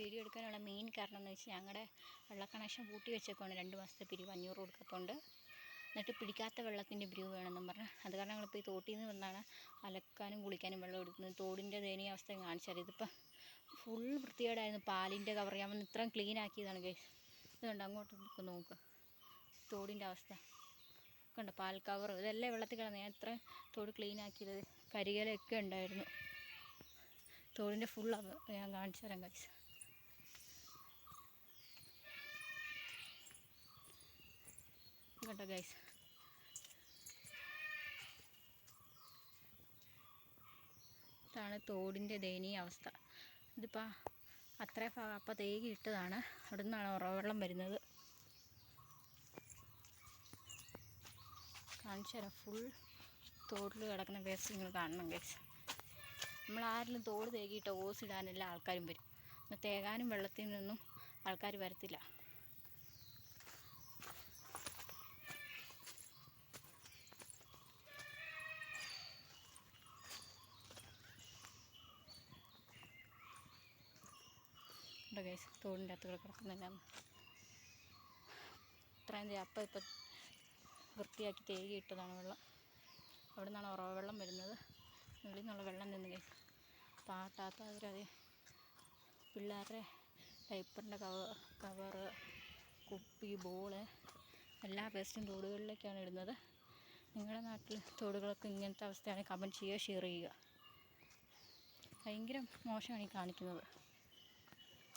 Video എടുക്കാനുള്ള main കാരണം എന്ന് വെച്ചാൽ ഞങ്ങളുടെ വെള്ള കണക്ഷൻ പൂട്ടി വെച്ചേക്കുവാണ് രണ്ട് മാസത്തെ പിരിവ് അഞ്ഞൂറ് കൊടുക്കത്തുണ്ട് എന്നിട്ട് പിടിക്കാത്ത വെള്ളത്തിന്റെ പിരിവ് വേണമെന്നും പറഞ്ഞ്. അത് കാരണം ഞങ്ങളിപ്പോൾ ഈ തോട്ടിൽ നിന്ന് വന്നാണ് അലക്കാനും കുളിക്കാനും വെള്ളം എടുക്കുന്നത് തോടിന്റെ ദയനീയാവസ്ഥ കാണിച്ചാൽ ഇതിപ്പോൾ ഫുൾ വൃത്തികേടായിരുന്നു. പാലിന്റെ കവർ ഞാൻ വന്ന് ഇത്രയും ക്ലീൻ ആക്കിയതാണ് ഗൈസ് ഇതുകൊണ്ട് അങ്ങോട്ട് നോക്ക് നോക്ക്. തോടിന്റെ അവസ്ഥ. കണ്ടോ പാൽ കവർ ഇതെല്ലാം വെള്ളത്തിൽ കിടന്ന് ഞാൻ ഇത്ര തോട് ക്ലീൻ ആക്കിയത് കരികലൊക്കെ ഉണ്ടായിരുന്നു. തോടിന്റെ ഫുൾ ഞാൻ കാണിച്ചു തരാം കഴിച്ചു കേട്ടോ ഗൈസ് ഇതാണ് തോടിന്റെ ദയനീയ അവസ്ഥ. ഇതിപ്പോൾ അത്ര അപ്പം തേകി ഇട്ടതാണ്. അവിടെ നിന്നാണ് ഉറവെള്ളം വരുന്നത്. കാണിച്ചു ഫുൾ തോട്ടിൽ കിടക്കുന്ന വേസ്റ്റ് നിങ്ങൾ കാണണം ഗൈസ് നമ്മൾ ആരെങ്കിലും തോട് തേകിയിട്ട് ഓസ് ഇടാനെല്ലാം ആൾക്കാരും വരും. തേകാനും വെള്ളത്തിൽ നിന്നും ആൾക്കാർ വരത്തില്ല. ഉണ്ട് ഗൈസ് തോടിന്റെ അകത്ത് കിടക്കുന്നെല്ലാം ഇത്രയും അപ്പം ഇപ്പം വൃത്തിയാക്കി തേകി ഇട്ടതാണ് വെള്ളം. അവിടെ നിന്നാണ് ഉറവ വെള്ളം വരുന്നത്. ഉള്ളിൽ നിന്നുള്ള വെള്ളം നിന്ന് ഗൈസ് പാട്ടാത്തവരത് പിള്ളേരുടെ ഡൈപ്പറിന്റെ കവ കവറ് കുപ്പി ബോൾ എല്ലാ വേസ്റ്റും തോടുകളിലേക്കാണ് ഇടുന്നത്. നിങ്ങളുടെ നാട്ടിൽ തോടുകളൊക്കെ ഇങ്ങനത്തെ അവസ്ഥയാണെങ്കിൽ കമന്റ് ചെയ്യുക ഷെയർ ചെയ്യുക. ഭയങ്കര മോശമാണ് ഈ കാണിക്കുന്നത്.